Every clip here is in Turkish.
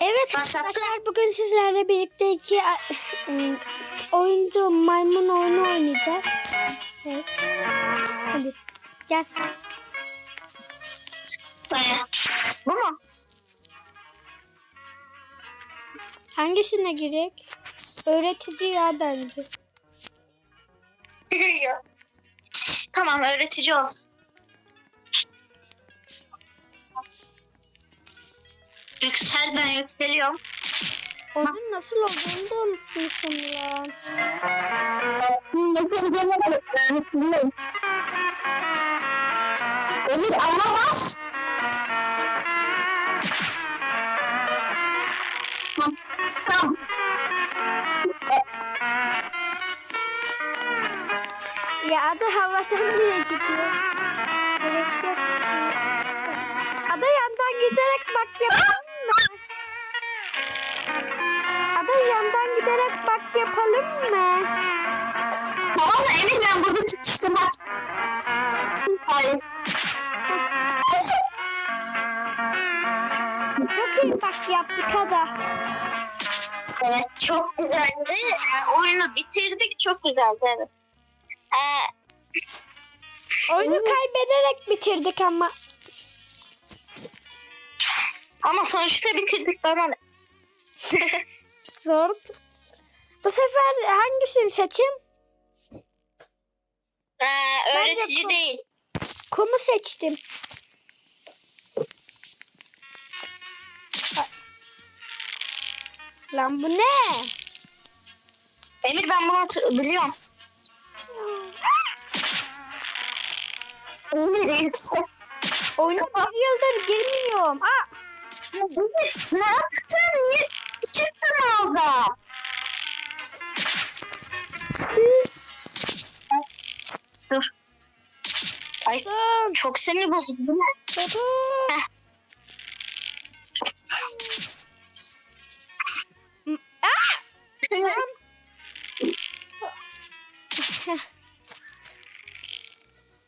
Evet Başlattım. arkadaşlar bugün sizlerle birlikte iki ım, oyuncu maymun oyunu oynayacağız. Evet. Hadi gel. Bu mu? Hangisine girek? Öğretici ya bence. Tamam öğretici olsun. Yüksel ben yükseliyorum. Oyunun nasıl olduğunu da unutmuşum ya. Emir ana bas. Tamam. Ya adı havadan niye gidiyor? Gerek yok. Ada yandan giderek bak yapalım yandan giderek bak yapalım mı? Tamam da Emir ben burada sıkıştım bak. Hayır. Çok iyi bak yaptık Ada. Evet çok güzeldi. Ee, oyunu bitirdik çok güzeldi evet. Ee, Oyunu kaybederek bitirdik ama. ama sonuçta bitirdik bana ne? Zor. Bu sefer hangisini seçeyim? Ee, öğretici Bence- değil. Kumu seçtim. Lan bu ne? Emir ben bunu biliyorum. Emir yüksek. Oyuna bir yıldır girmiyorum. Aa, ne yaptın? Niye orada? Dur. Ay dur, çok sinir bozucu değil mi? Heh. Ah!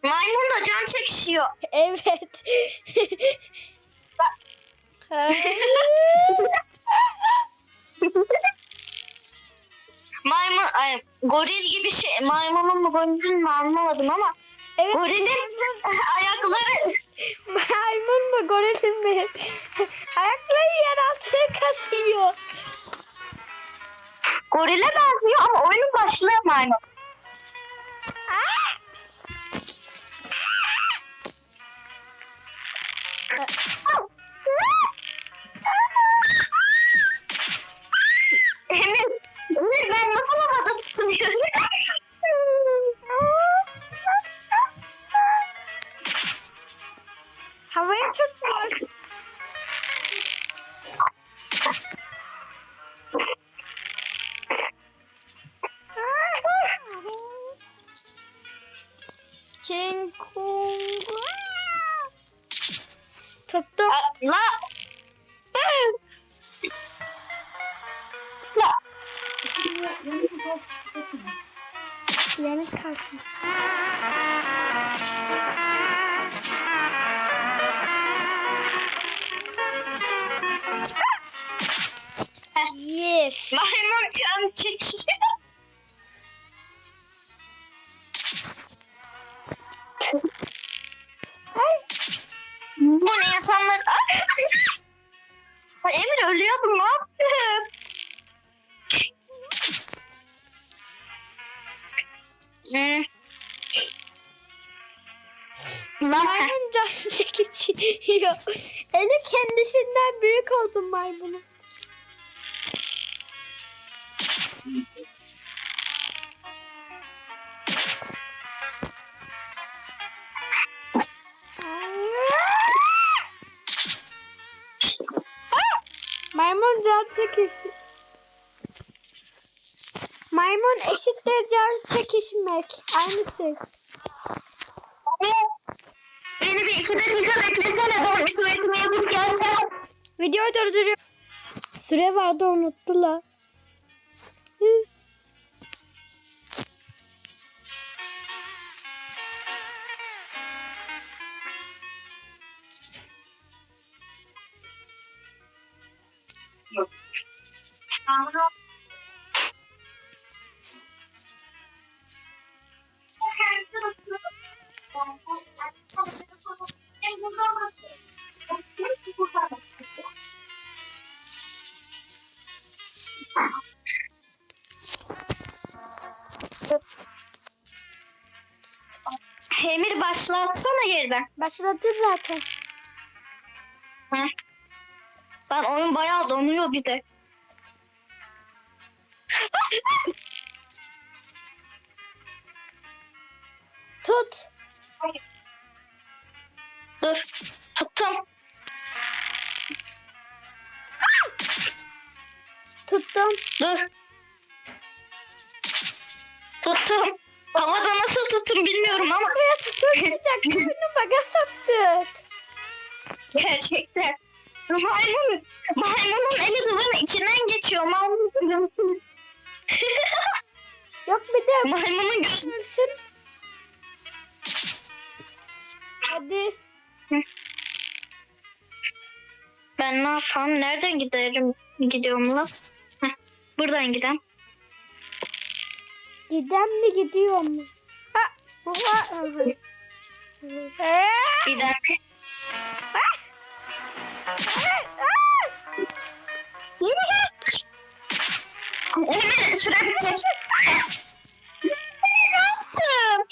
Maymun da can çekişiyor. Evet. Maymun, ay, goril gibi şey. Maymunun mu gorilin mi anlamadım ama. evet. Gorilin ayakları Maymun mu goril mi? Ayakları yer altına kasıyor. gorile benziyor ama oyunun başlığı maymun. Yanık kalsın. Yes. Maymun can çekişiyor. Ay. Bu ne insanlar? Emir ölüyordum ne çekişiyor. Eli kendisinden büyük oldu maymunun. Maymun can çekişi. Maymun eşittir can çekişmek. Aynı şey. Beni bir iki dakika beklesene ben bir tuvaletimi yapıp gelsem. Videoyu durduruyorum. Süre vardı unuttular. Emir başlatsana geriden. Başladı zaten. Hı. Ben oyun bayağı donuyor bir de. Tut. Dur. Tuttum. Tuttum. Dur. Oyunu baga soktuk. gerçekten. Maymun, maymunun eli duvarın içinden geçiyor. Maymun biliyor musunuz? Yok bir de Maymunun gözü. görsün. Hadi. Ben ne yapayım? Nereden giderim? Gidiyorum lan. Heh, buradan gidem. Giden mi gidiyor mu? Ha. Ha. Ha. Gidem. Emir süre bitecek. ne yaptım?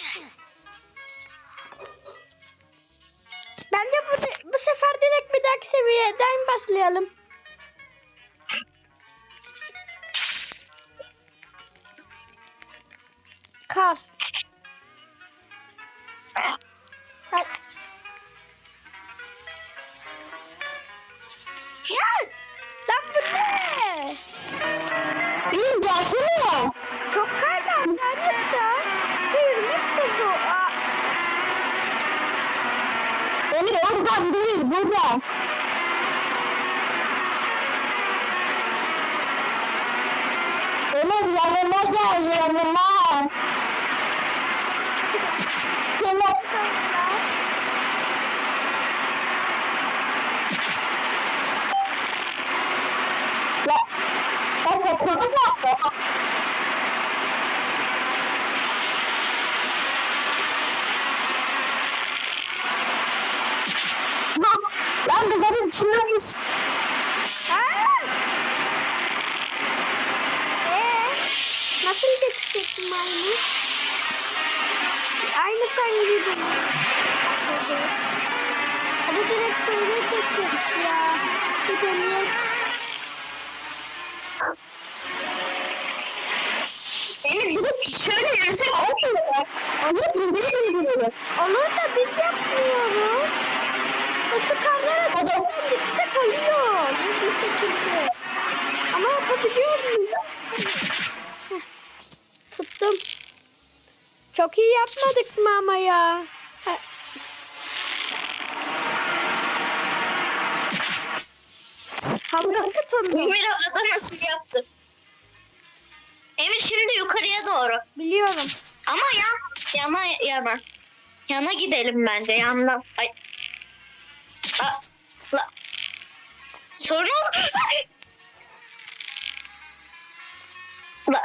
Bence bu, bu sefer direkt bir dahaki seviyeden başlayalım. Kar. Oradan değil buradan. Emir yanıma gel yanıma. Emir. Ya, ben takıldım ya. Lan, Aa! Ee, nasıl geçecek maymun? Aynı sen gibi. Hadi direkt böyle geçelim ya. Bir deneyelim. Emir gidip şöyle yürüsek olmuyor. Onu bildirim yürüyor. Onu da biz yapmıyoruz. Şu karlara gitsek oluyor. Bir şekilde. Ama yapabiliyor muyuz? Heh, Tuttum. Çok iyi yapmadık mı ama ya? Heh. Havada tutamıyor. Emir havada nasıl yaptı? Emir şimdi yukarıya doğru. Biliyorum. Ama ya yana yana. Yana gidelim bence yandan. Ay. Aa, la. Sorun oldu. la.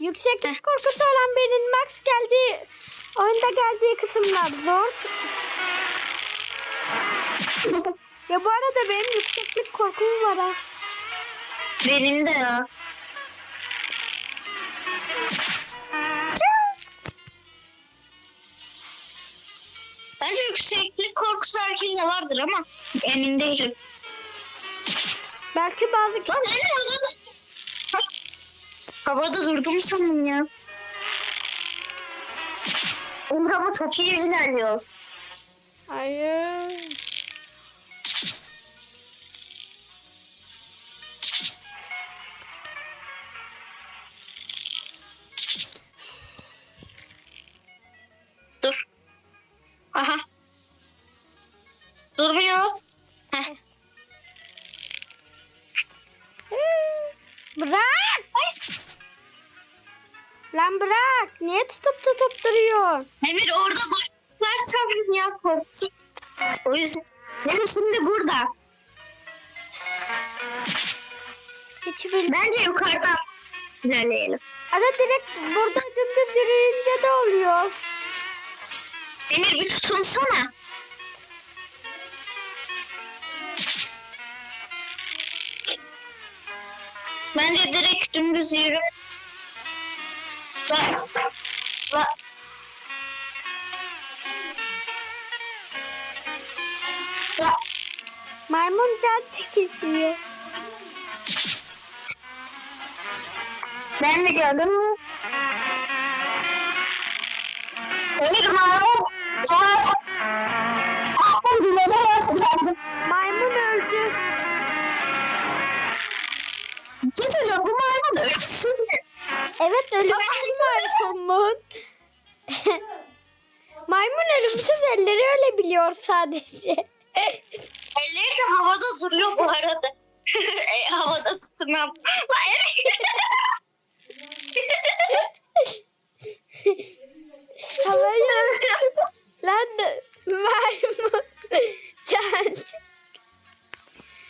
Yükseklik korkusu olan birinin Max geldi. Oyunda geldiği kısımlar zor. Ya bu arada benim yükseklik korkum var ha. Benim de ya. Yükseklik korkusu herkeste vardır ama emin değilim. Belki bazı Lan Emir havada. Havada durdum sandım ya. Emir ama çok iyi ilerliyoruz. Hayır. Bırak. Ay. Lan bırak. Niye tutup tutup duruyorsun? Emir orada boş versem ya korktum. O yüzden. Emir şimdi burada. Hiç bilmiyorum. Bence yukarıdan ilerleyelim. Ada direkt burada dümdüz yürüyünce de oluyor. Emir bir tutunsana. Bence direkt dümdüz yürü. Bak. Bak. Bak. Maymun can çekişiyor. Ben de gördüm. Emir maymun. Ölümsüz maymun. maymun ölümsüz elleri öyle biliyor sadece. Elleri de havada duruyor bu arada. e, havada Emir. Havaya lan maymun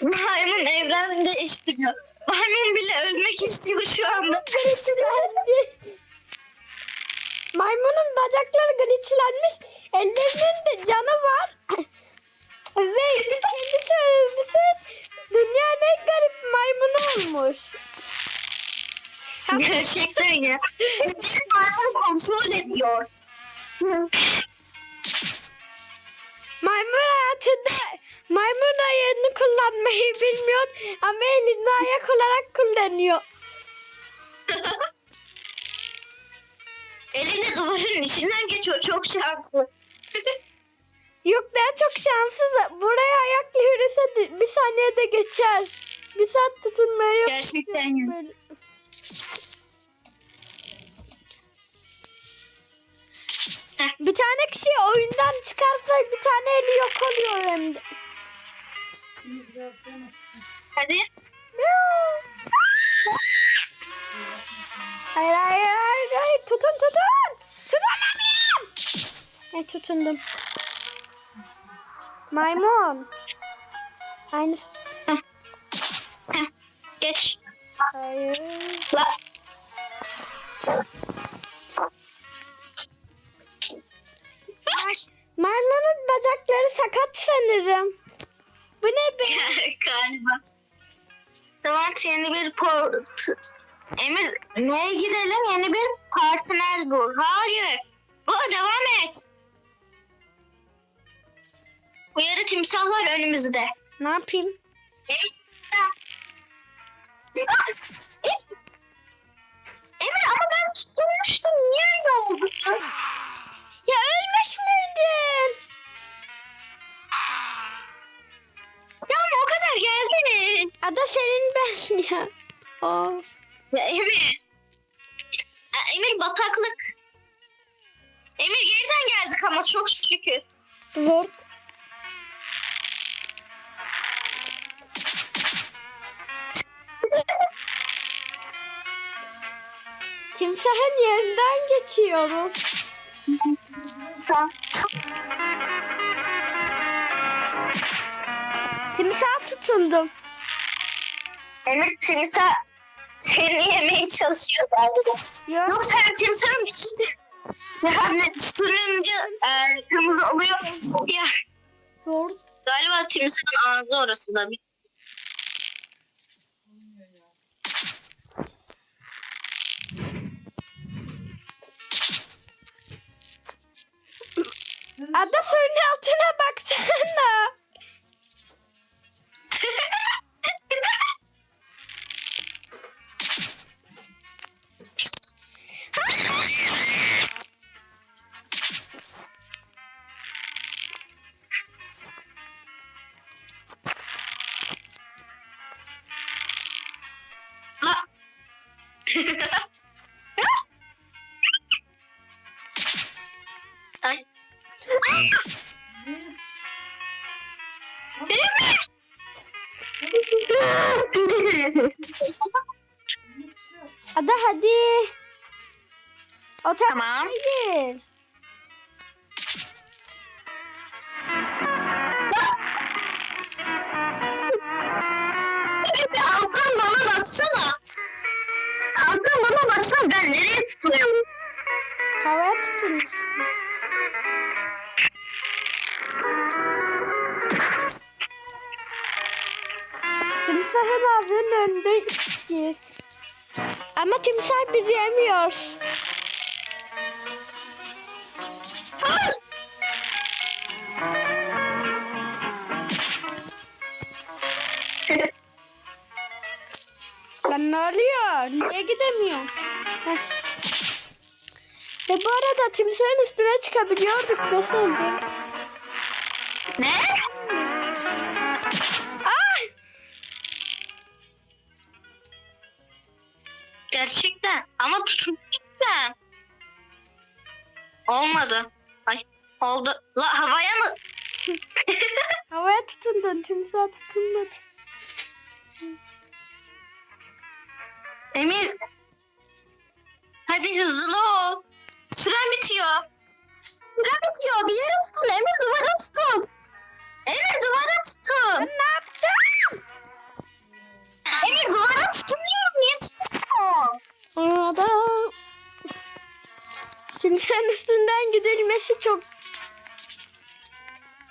Maymun evren değiştiriyor. Maymun bile ölmek istiyor şu anda. glitchlendi. Maymunun bacakları glitchlenmiş. Ellerinin de canı var. Ve kendisi ölmüşsün. Dünyanın en garip maymunu olmuş. Gerçekten ya. Elleri maymun kontrol ediyor. Maymun hayatında maymun ayağını kullanmayı bilmiyor ama elini ayak olarak kullanıyor. Eli de duvarın içinden geçiyor. Çok şanslı. Yok daha çok şanssız. Buraya ayakla yürüse bir saniyede geçer. Bir saat tutunmaya yok. Gerçekten. Böyle. Heh. Bir tane kişi oyundan çıkarsa bir tane eli yok oluyor hem de. Hadi. Hayır hayır hayır hayır tutun tutun. Tutunamıyorum. Ay tutundum. Maymun. Aynı. Geç. Hayır. La. Maymunun bacakları sakat sanırım. Bu ne be? Galiba. Tamam yeni bir port. Emir neye gidelim? Yeni bir partner bul. Hayır. Bu devam et. Bu yarı timsah var önümüzde. Ne yapayım? Emir. Emir ama ben tutmuştum. Niye öyle oldu? Ya ölmüş müydün? Geldin. Ada senin ben ya. Of. Ya Emir. Emir bataklık. Emir geriden geldik ama çok şükür. Zor. Timsahın yanından geçiyoruz. Tamam. Timsah tutundum. Emir timsah seni yemeye çalışıyor galiba. Yok. Yok sen timsah değilsin. Yani tutununca e, kırmızı oluyor. Ya Zor. galiba timsahın ağzı orası da. Ada suyun altına baksana. Tutulmuş. Timsahın ağzının önündeyiz. Ama timsah bizi yemiyor. Lan ne oluyor? Niye gidemiyor? Heh. Ve bu arada timsahın üstüne çıkabiliyorduk. Nasıl oldu? Ne? Ay! Gerçekten. Ama tutun ben. Olmadı. Ay oldu. La havaya mı? Havaya tutundun. Timsah tutunmadı. Emir. Hadi hızlı ol. Süren bitiyor. Süren bitiyor. Bir yere tutun. Emir duvara tutun. Emir duvara tutun. Ne yapacağım? Emir duvara tutun diyorum. Niye tutuyorsun? Orada timsahın üstünden gidilmesi çok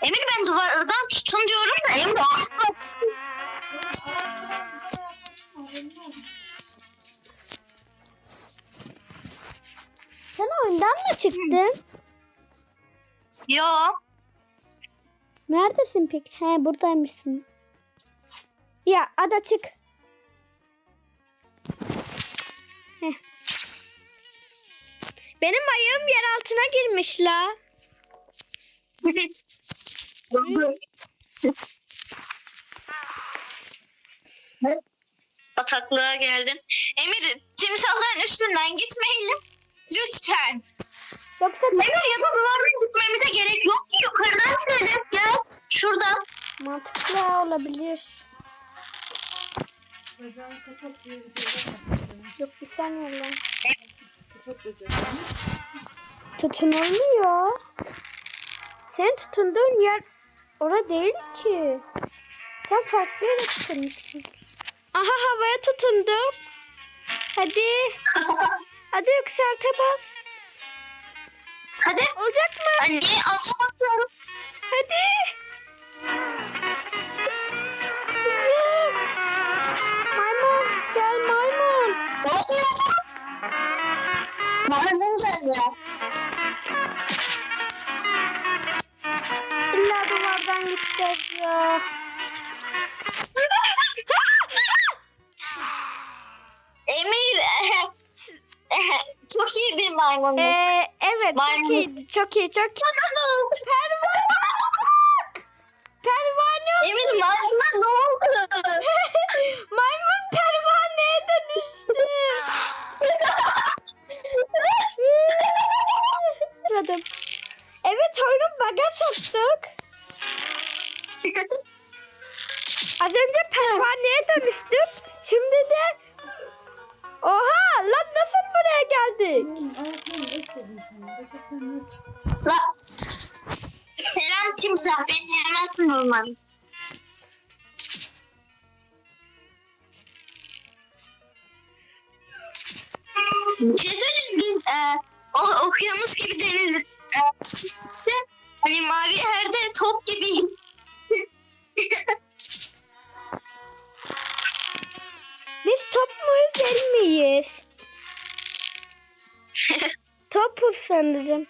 Emir ben duvardan tutun diyorum da Emir. Sen oyundan mı çıktın? Yo. Neredesin peki? He buradaymışsın. Ya ada çık. Heh. Benim ayağım yer altına girmiş la. Bataklığa geldin. Emir timsahların üstünden gitmeyelim. Lütfen. Yoksa Emir ya da duvardan gitmemize gerek yok ki yukarıdan gidelim. Gel. Şuradan. mantıklı olabilir. Bacağını kapat diye. Yok bir saniye lan. Kapat bacağını. Tutunulmuyor. Senin tutunduğun yer orada değil ki. Sen farklı yere tutunmuşsun. Aha havaya tutundum. Hadi. Hadi yükselte bas. Hadi. Olacak mı? Anne anlamasıyorum. Hadi. Maymun gel maymun. Maymun geldi. İlla duvardan gideceğiz ya. Maymunuz. Ee, evet Maymun. çok iyi çok iyi çok iyi. Pervane oldu. Emir maymuna Timsah beni yemezsin umarım. Şey söyleyeyim biz e, o, okyanus gibi deniz e, hani mavi yerde top gibi Biz top muyuz el miyiz? Topuz sanırım.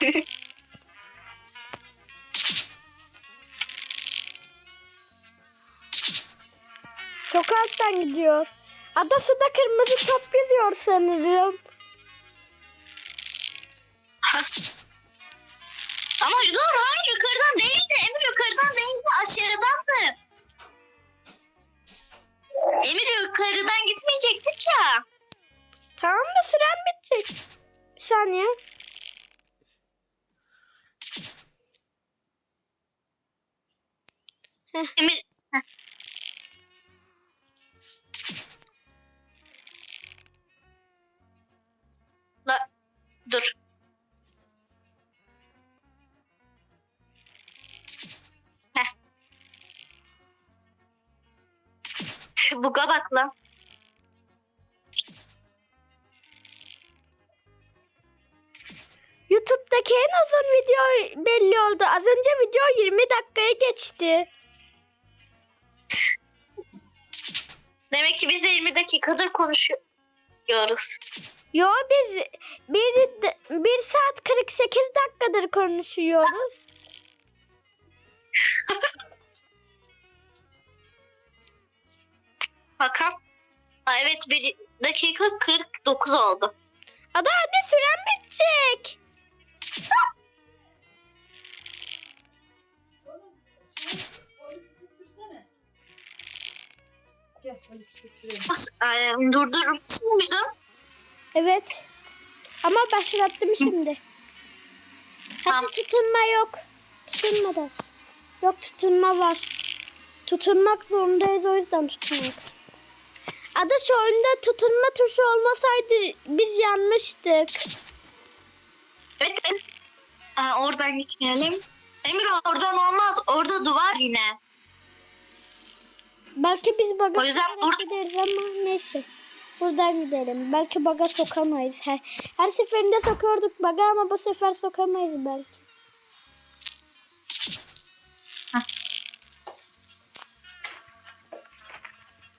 Çok alttan gidiyoruz. Adasında kırmızı top gidiyor sanırım. Ama dur hayır yukarıdan değildi. Emir yukarıdan değildi aşağıdandı. Emir yukarıdan gitmeyecektik ya. Tamam da süren bitecek. Bir saniye. Emir Dur. Heh. Buga bak lan. YouTube'daki en uzun video belli oldu. Az önce video 20 dakikaya geçti. Demek ki biz 20 dakikadır konuşuyoruz. Yo biz bir, bir saat 48 dakikadır konuşuyoruz. Bakalım. Aa, evet bir dakika 49 oldu. Ada hadi süren bitecek. Gel onu süpürtürelim. Evet. Ama başlattım şimdi. Tamam. Hadi tutunma yok. Tutunma da. Yok tutunma var. Tutunmak zorundayız o yüzden tutunmak. Ada şu oyunda tutunma tuşu olmasaydı biz yanmıştık. Evet. evet. Aa, oradan gitmeyelim. Emir oradan olmaz. Orada duvar yine. Belki biz baga O yüzden burada- ama neyse. Buradan gidelim. Belki baga sokamayız. Her, her seferinde sokuyorduk baga ama bu sefer sokamayız belki.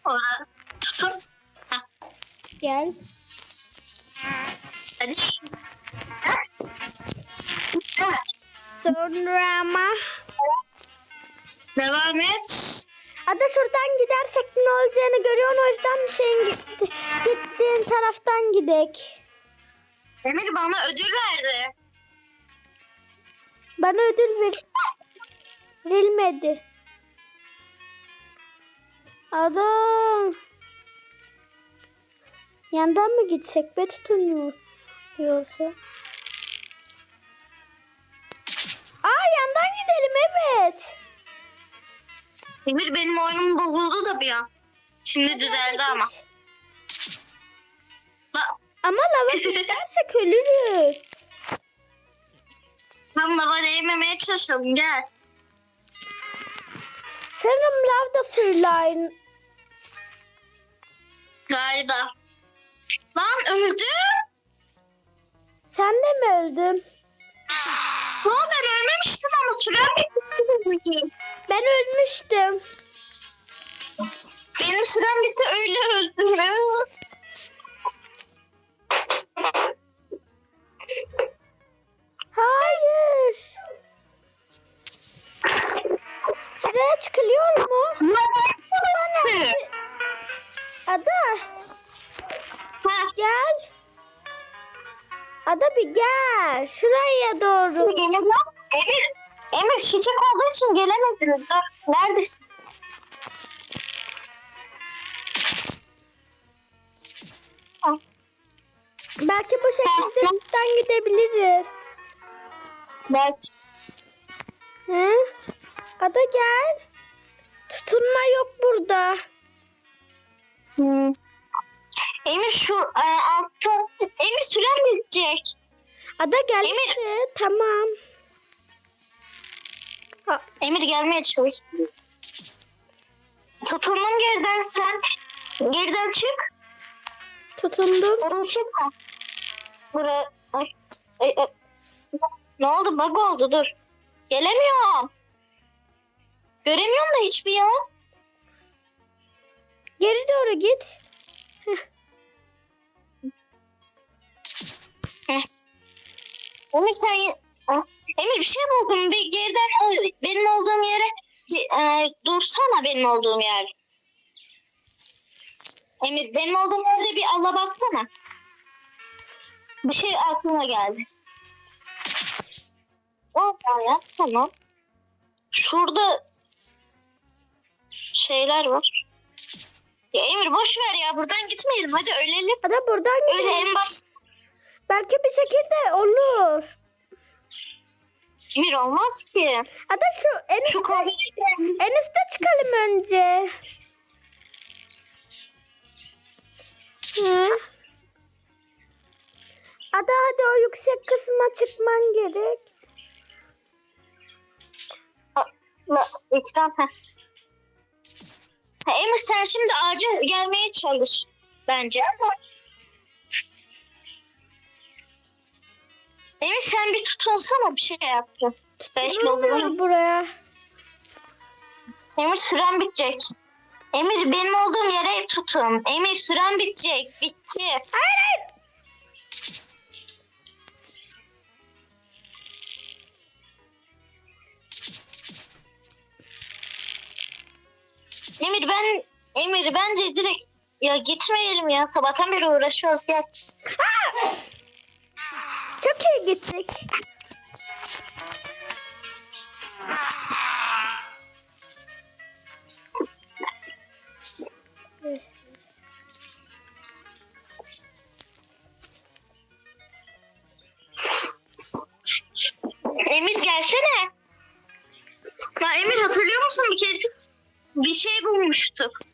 Orada tutun. Heh, Gel. hadi. Heh. Evet. Sonra ama Devam et. Ada şuradan gidersek ne olacağını görüyorsun o yüzden senin gitti, gittiğin taraftan gidek. Emir bana ödül verdi. Bana ödül ver verilmedi. Adam. Yandan mı gitsek be tutunuyor yoksa? Aa yandan gidelim evet. Emir benim oyunum bozuldu da bir an. Şimdi düzeldi ama. La, Ama lava gidersek ölürüz. tam lava değmemeye çalışalım gel. Sanırım lav da suyla aynı. Galiba. Lan öldü. Sen de mi öldün? Yo ben ölmemiştim ama süren bitti. Ben ölmüştüm. Benim sürem bitti öyle öldüm. Hayır. Şuraya çıkılıyor mu? Ada Ha, gel. Ada bir gel. Şuraya doğru. Emir, Emir, Emir çiçek olduğu için gelemediniz. Dur, neredesin? Belki bu şekilde üstten gidebiliriz. Bak. Hı? Ada gel. Tutunma yok burada. Hmm. Emir şu e, altta. Emir süren bitecek. Ada gel. Emir. Tamam. Emir gelmeye çalış. Tutundum geriden sen. Geriden çık. tutundum. Oradan çıkma. Buraya. Ay. Ay, ay. Ne oldu? Bug oldu dur. Gelemiyorum. Göremiyorum da hiçbir yer. Geri doğru git. Emir sen... Ah, Emir bir şey buldum. Bir geriden benim olduğum yere bir, e, dursana benim olduğum yer. Emir benim olduğum yerde bir Allah bassana. Bir şey aklıma geldi. Olma ya tamam. Şurada şeyler var. Ya Emir boş ver ya buradan gitmeyelim hadi ölelim. Ada buradan Öyle gidelim. en baş. Belki bir şekilde olur. Emir olmaz ki. Ada şu en, Şu kahve en üstte çıkalım önce. Hı. Ada hadi o yüksek kısma çıkman gerek. La, iki tane. Ha. Emir sen şimdi ağaca gelmeye çalış bence. Emir sen bir tutunsana bir şey yaptın. Tutunamıyorum buraya. Emir süren bitecek. Emir benim olduğum yere tutun. Emir süren bitecek. Bitti. Hayır hayır. Emir ben Emir bence direkt ya gitmeyelim ya. Sabahtan beri uğraşıyoruz gel. Çok iyi gittik. Emir gelsene. Ya Emir hatırlıyor musun bir kere bir şey bulmuştuk.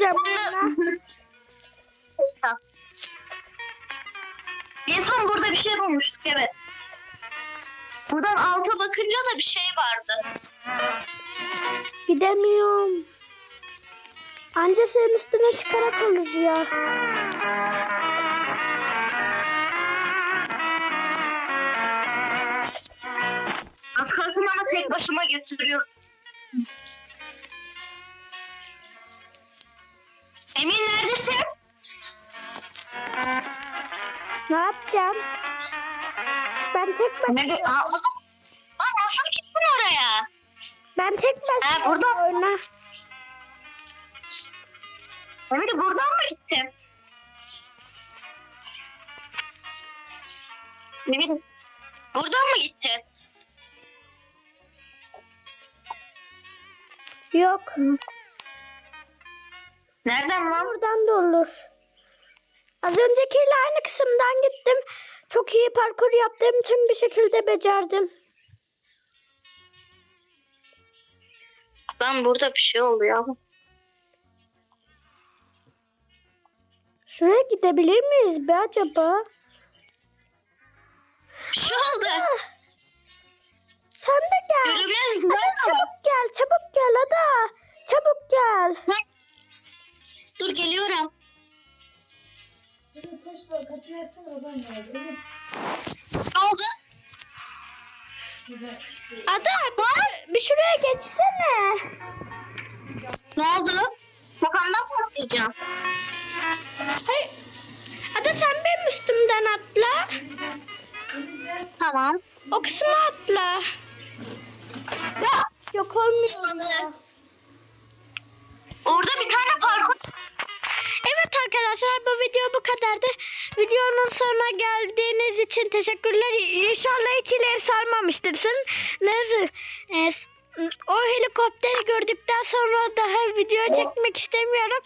Buna. Ha. En son burada bir şey bulmuştuk evet. Buradan alta bakınca da bir şey vardı. Gidemiyorum. Anca senin üstüne çıkarak olur ya. Az kalsın ama tek başıma götürüyor. Neredesin? Ne yapacağım? Ben tek başına. Nerede? Aa, orada. Lan nasıl gittin oraya? Ben tek başına. Ha, burada. Oyna. Emir buradan mı gittin? Emir buradan mı gittin? Yok. Nereden lan? Buradan da olur. Az öncekiyle aynı kısımdan gittim. Çok iyi parkur yaptığım için bir şekilde becerdim. Lan burada bir şey oluyor ama. Şuraya gidebilir miyiz be acaba? Bir şey oldu. Sen de gel. Hadi lan. çabuk gel, çabuk gel Ada. Çabuk gel. Dur geliyorum. Koş bak kapıyı açsana geldi. Ne oldu? Ada bir, bir şuraya geçsene. Ne oldu? Kafamdan patlayacağım. Hayır. Ada sen benim üstümden atla. Tamam. O kısma atla. Ya yok olmuyor. Orada bir tane parkur. Evet arkadaşlar bu video bu kadardı. Videonun sonuna geldiğiniz için teşekkürler. İnşallah hiç ileri sarmamıştırsın. Neyse. e, o helikopteri gördükten sonra daha video çekmek istemiyorum.